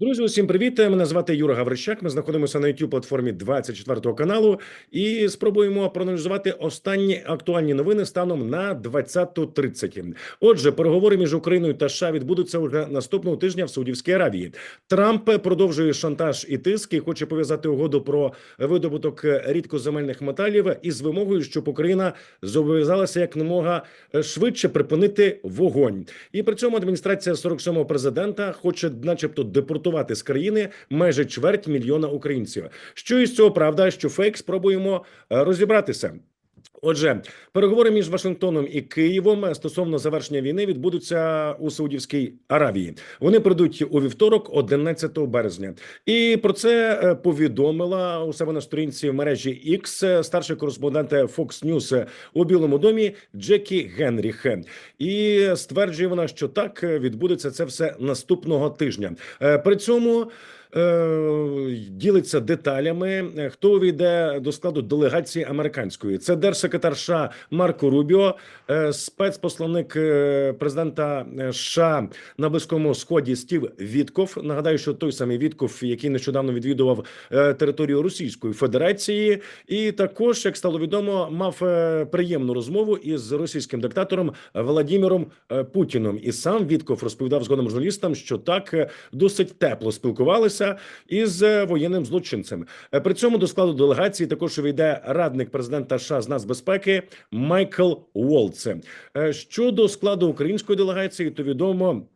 Друзі, усім привіт! Мене звати Юра Гаврищак. Ми знаходимося на youtube платформі 24 каналу і спробуємо проаналізувати останні актуальні новини станом на 20.30. Отже, переговори між Україною та США відбудуться уже наступного тижня в Саудівській Аравії. Трамп продовжує шантаж і тиск і хоче пов'язати угоду про видобуток рідкоземельних металів із вимогою, щоб Україна зобов'язалася як якомога швидше припинити вогонь. І при цьому адміністрація 47-го президента хоче, начебто, депортувати з країни майже чверть мільйона українців. Що із цього правда, що фейк спробуємо е, розібратися. Отже, переговори між Вашингтоном і Києвом стосовно завершення війни відбудуться у Саудівській Аравії. Вони прийдуть у вівторок, 11 березня, і про це е, повідомила у себе на сторінці в мережі X старший кореспондент Fox News у Білому домі Джекі Генріх. І стверджує вона, що так відбудеться це все наступного тижня. Е, При цьому. Е, ділиться деталями, хто увійде до складу делегації американської. Це держсекретар США Марко Рубіо, е, спецпосланник е, президента США на близькому сході Стів Вітков. Нагадаю, що той самий Вітков, який нещодавно відвідував територію Російської Федерації, і також, як стало відомо, мав приємну розмову із російським диктатором Владимиром Путіном. І сам Вітков розповідав згодом журналістам, що так досить тепло спілкувалися із е, воєнним злочинцем. Е, При цьому до складу делегації також увійде радник президента США з нацбезпеки Майкл Уолце. Щодо складу української делегації, то відомо.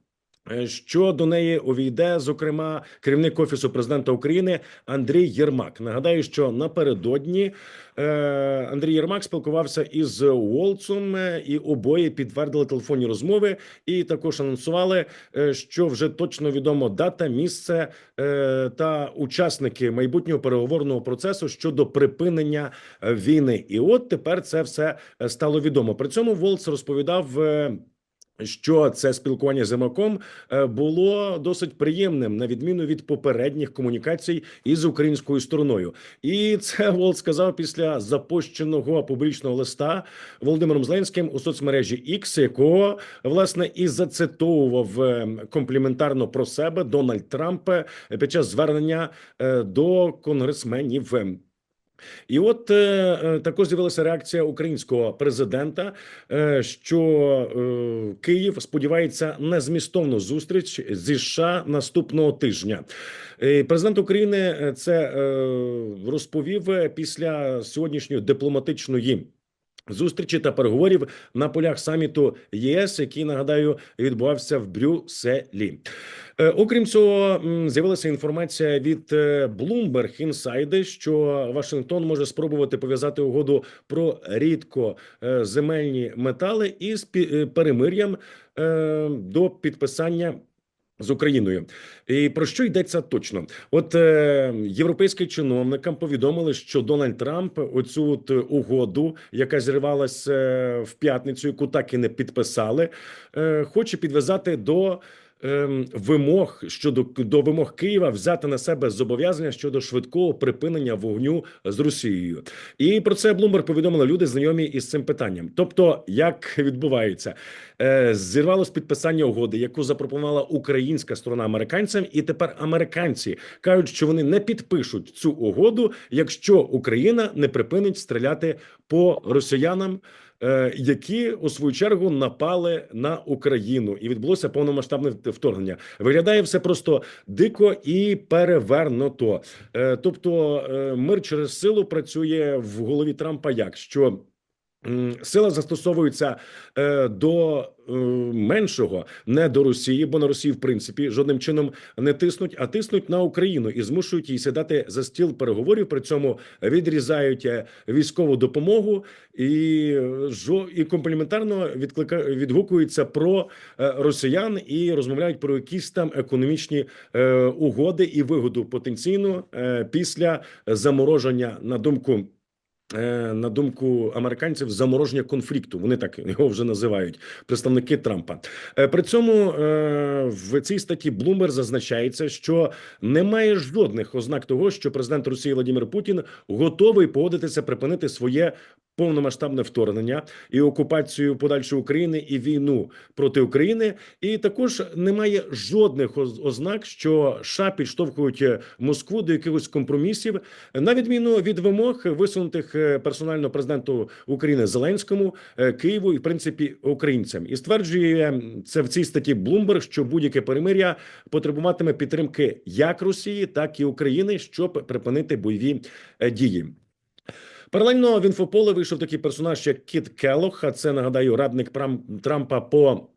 Що до неї увійде, зокрема, керівник офісу президента України Андрій Єрмак. Нагадаю, що напередодні е, Андрій Єрмак спілкувався із Уолцом, е, і обоє підтвердили телефонні розмови, і також анонсували, е, що вже точно відомо дата, місце е, та учасники майбутнього переговорного процесу щодо припинення е, війни. І от тепер це все е, стало відомо. При цьому Волц розповідав. Що це спілкування з Єрмаком е, було досить приємним на відміну від попередніх комунікацій із українською стороною, і це Волт сказав після запущеного публічного листа Володимиром Зеленським у соцмережі X, якого власне і зацитовував е, компліментарно про себе Дональд Трамп е, під час звернення до конгресменів. І от е, е, також з'явилася реакція українського президента, е, що е, Київ сподівається на змістовну зустріч зі США наступного тижня. Е, Президент України е, це е, розповів після сьогоднішньої дипломатичної. Зустрічі та переговорів на полях саміту ЄС, який нагадаю відбувався в Брюсселі. Е, Окрім цього, з'явилася інформація від е, Bloomberg Insider, що Вашингтон може спробувати пов'язати угоду про рідко е, земельні метали із перемир'ям до підписання. З Україною і про що йдеться точно? От е, європейським чиновникам повідомили, що Дональд Трамп оцю от угоду, яка зривалася е, в п'ятницю, яку так і не підписали, е, хоче підв'язати до вимог щодо до вимог Києва взяти на себе зобов'язання щодо швидкого припинення вогню з Росією. І про це Блумберг повідомили люди, знайомі із цим питанням. Тобто, як відбувається, Е, зірвалось підписання угоди, яку запропонувала українська сторона американцям, і тепер американці кажуть, що вони не підпишуть цю угоду, якщо Україна не припинить стріляти по росіянам. Е, Які у свою чергу напали на Україну, і відбулося повномасштабне вторгнення. Виглядає все просто дико і перевернуто. Е, Тобто, е, мир через силу працює в голові Трампа. Як що Сила застосовується е, до е, меншого, не до Росії, бо на Росії, в принципі, жодним чином не тиснуть, а тиснуть на Україну і змушують її сідати за стіл переговорів. При цьому відрізають е, військову допомогу і жо- і компліментарно відклика відгукуються про е, росіян і розмовляють про якісь там економічні е, угоди і вигоду потенційну е, після замороження на думку. Е, на думку американців, замороження конфлікту. Вони так його вже називають представники Трампа. Е, При цьому е, в цій статті Блумер зазначається, що немає жодних ознак того, що президент Росії Владимир Путін готовий погодитися припинити своє повномасштабне вторгнення і окупацію подальшої України і війну проти України. І також немає жодних ознак, що США підштовхують е, Москву до якихось компромісів, на відміну від вимог висунутих е, персонально президенту України Зеленському, е, Києву і в принципі українцям. І стверджує це в цій статті Bloomberg, що будь-яке перемир'я потребуватиме підтримки як Росії, так і України, щоб припинити бойові е, дії. Паралельно в інфополе вийшов такий персонаж, як Кіт Келох. А це нагадаю радник Трампа по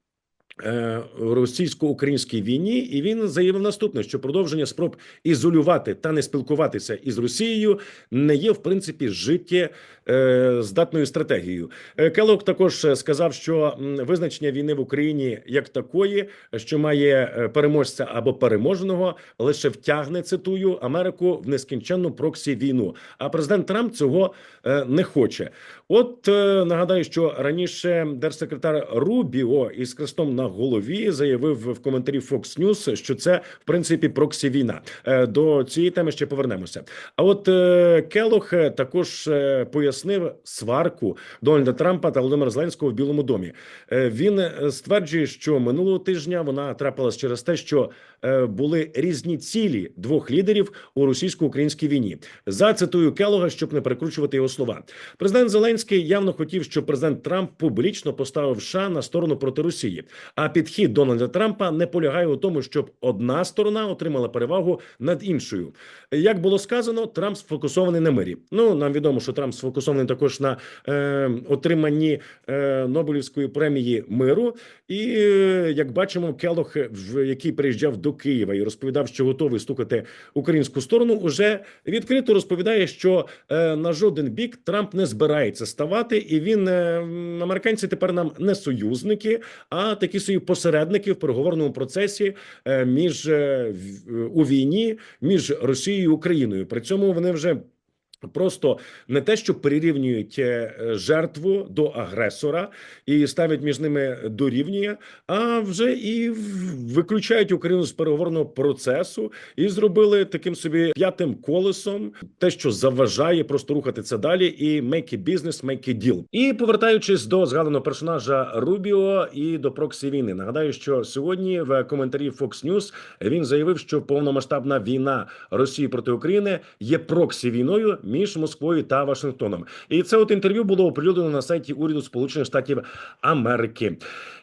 російсько-українській війні, і він заявив наступне: що продовження спроб ізолювати та не спілкуватися із Росією не є в принципі життє е, стратегією. Е, Келлог також е, сказав, що визначення війни в Україні як такої, що має е, переможця або переможеного, лише втягне цитую Америку в нескінченну проксі війну. А президент Трамп цього е, не хоче. От е, нагадаю, що раніше держсекретар Рубіо із крестом на голові заявив в коментарі Fox News, що це в принципі проксі війна. Е, До цієї теми ще повернемося. А от е, Келох е, також пояснив сварку Дональда Трампа та Володимира Зеленського в Білому домі. Він стверджує, що минулого тижня вона трапилась через те, що були різні цілі двох лідерів у російсько-українській війні. Зацитую Келога, щоб не перекручувати його слова. Президент Зеленський явно хотів, щоб президент Трамп публічно поставив США на сторону проти Росії. А підхід Дональда Трампа не полягає у тому, щоб одна сторона отримала перевагу над іншою. Як було сказано, Трамп сфокусований на мирі. Ну нам відомо, що Трамп сфокусований також на е, отриманні е, Нобелівської премії миру. І е, як бачимо, Келох, в який приїжджав до Києва і розповідав, що готовий стукати українську сторону, уже відкрито розповідає, що е, на жоден бік Трамп не збирається ставати, і він е, американці тепер нам не союзники, а такі свої посередники в переговорному процесі е, між у війні між Росією і Україною. При цьому вони вже. Просто не те, що прирівнюють е, жертву до агресора і ставлять між ними дорівнює, а вже і виключають Україну з переговорного процесу і зробили таким собі п'ятим колесом те, що заважає просто рухати це далі, і make a business, make a deal. І повертаючись до згаданого персонажа Рубіо і до проксі війни, нагадаю, що сьогодні в коментарі Fox News він заявив, що повномасштабна війна Росії проти України є проксі війною між Москвою та Вашингтоном. І це от інтерв'ю було оприлюднено на сайті уряду Сполучених Штатів Америки.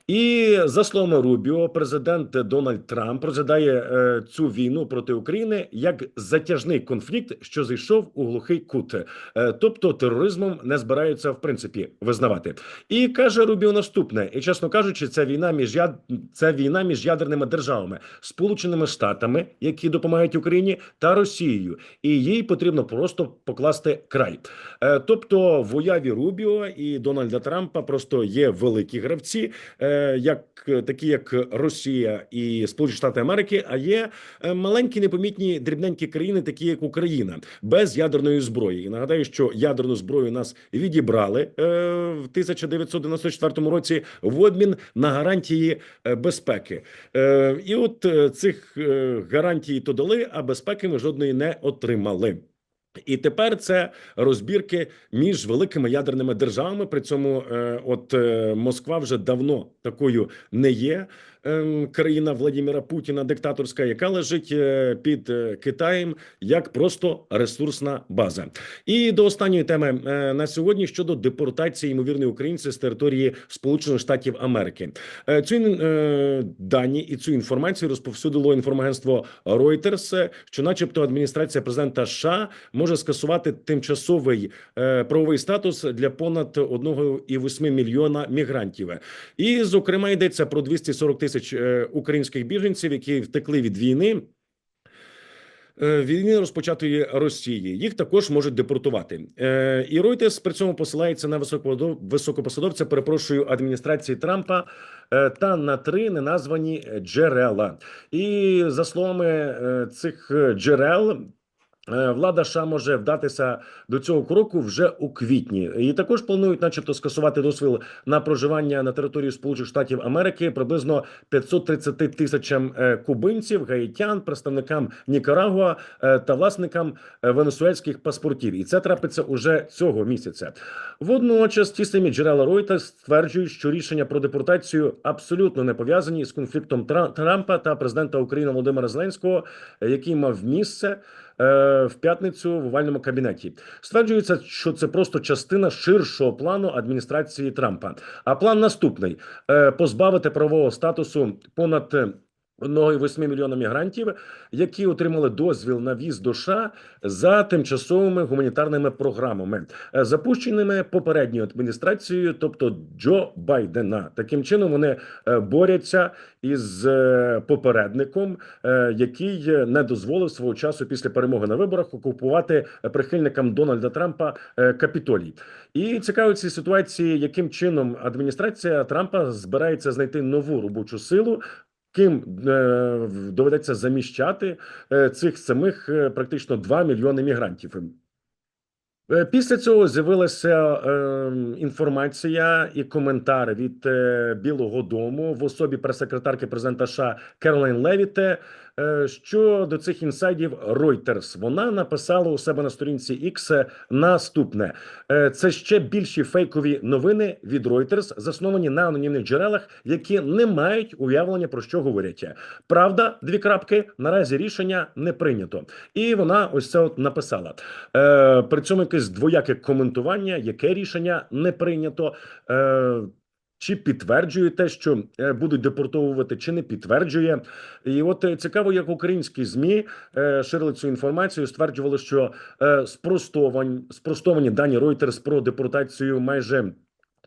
І за словами Рубіо, президент Дональд Трамп розглядає е, цю війну проти України як затяжний конфлікт, що зайшов у глухий кут, Е, тобто тероризмом не збираються в принципі визнавати. І каже Рубіо наступне: і чесно кажучи, це війна між яд... це війна між ядерними державами, сполученими штатами, які допомагають Україні, та Росією, і їй потрібно просто покласти край. Е, Тобто, в уяві Рубіо і Дональда Трампа просто є великі гравці, як такі, як Росія і Сполучені Штати Америки, а є е, маленькі непомітні дрібненькі країни, такі як Україна, без ядерної зброї. І нагадаю, що ядерну зброю нас відібрали е, в 1994 році в обмін на гарантії е, безпеки. І от цих гарантій то дали, а безпеки ми жодної не отримали. І тепер це розбірки між великими ядерними державами. При цьому, е, от е, Москва вже давно такою не є. Ем, країна Владимира Путіна, диктаторська, яка лежить е, під е, Китаєм як просто ресурсна база. І до останньої теми е, на сьогодні щодо депортації ймовірної українців з території Сполучених Штатів Америки. Цю дані і цю інформацію розповсюдило інформагентство Reuters, що, начебто, адміністрація президента США може скасувати тимчасовий правовий статус для понад 1,8 мільйона мігрантів. І, зокрема, йдеться про 240 тисяч е, українських біженців, які втекли від війни. е, Війни розпочатої Росії їх також можуть депортувати. Е, І Reuters при цьому посилається на високопосадовця, перепрошую адміністрації Трампа та на три неназвані джерела. І за словами цих джерел. Е, Влада США може вдатися до цього кроку вже у квітні, і також планують, начебто, скасувати дозвіл на проживання на території Сполучених Штатів Америки приблизно 530 тисячам е, кубинців, гаїтян, представникам Нікарагуа е, та власникам венесуельських паспортів. І це трапиться уже цього місяця. Водночас ті самі джерела Reuters стверджують, що рішення про депортацію абсолютно не пов'язані з конфліктом Тра- Трампа та президента України Володимира Зеленського, який мав місце в п'ятницю в овальному кабінеті. Стверджується, що це просто частина ширшого плану адміністрації Трампа. А план наступний: Е, позбавити правового статусу понад. Е, 1,8 мільйона мігрантів, які отримали дозвіл на в'їзд до США за тимчасовими гуманітарними програмами, е, запущеними попередньою адміністрацією, тобто Джо Байдена. Таким чином вони е, борються із е, попередником, який не дозволив свого часу після перемоги на виборах окупувати прихильникам Дональда Трампа Капітолій. І цікаво в цій ситуації, яким чином адміністрація Трампа збирається знайти нову робочу силу. Ким е, доведеться заміщати е, цих самих е, практично 2 мільйони мігрантів. Після цього з'явилася е, інформація і коментар від е, Білого Дому в особі прес-секретарки президента США Керолайн Левіте щодо цих інсайдів Reuters. Вона написала у себе на сторінці X наступне: Е, це ще більші фейкові новини від Reuters, засновані на анонімних джерелах, які не мають уявлення про що говорять. Правда, дві крапки наразі рішення не прийнято, і вона ось це от написала. Е, при цьому якесь двояке коментування, яке рішення не прийнято. Чи підтверджує те, що е, будуть депортовувати, чи не підтверджує, і от е, цікаво, як українські змі е, ширили цю інформацію, стверджували, що спростовані спростовані дані Reuters про депортацію майже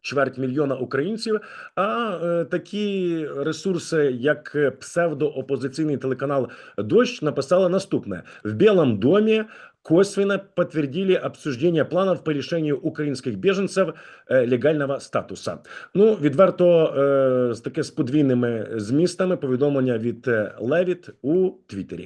чверть мільйона українців. А е, такі ресурси, як псевдоопозиційний телеканал Дощ, написали наступне: в Білому домі косвенно подтвердили обсуждение планов по решению украинских беженцев е, легального статуса. Ну відверто з таке з подвійними змістами повідомлення від е, Левіт у Твіттері.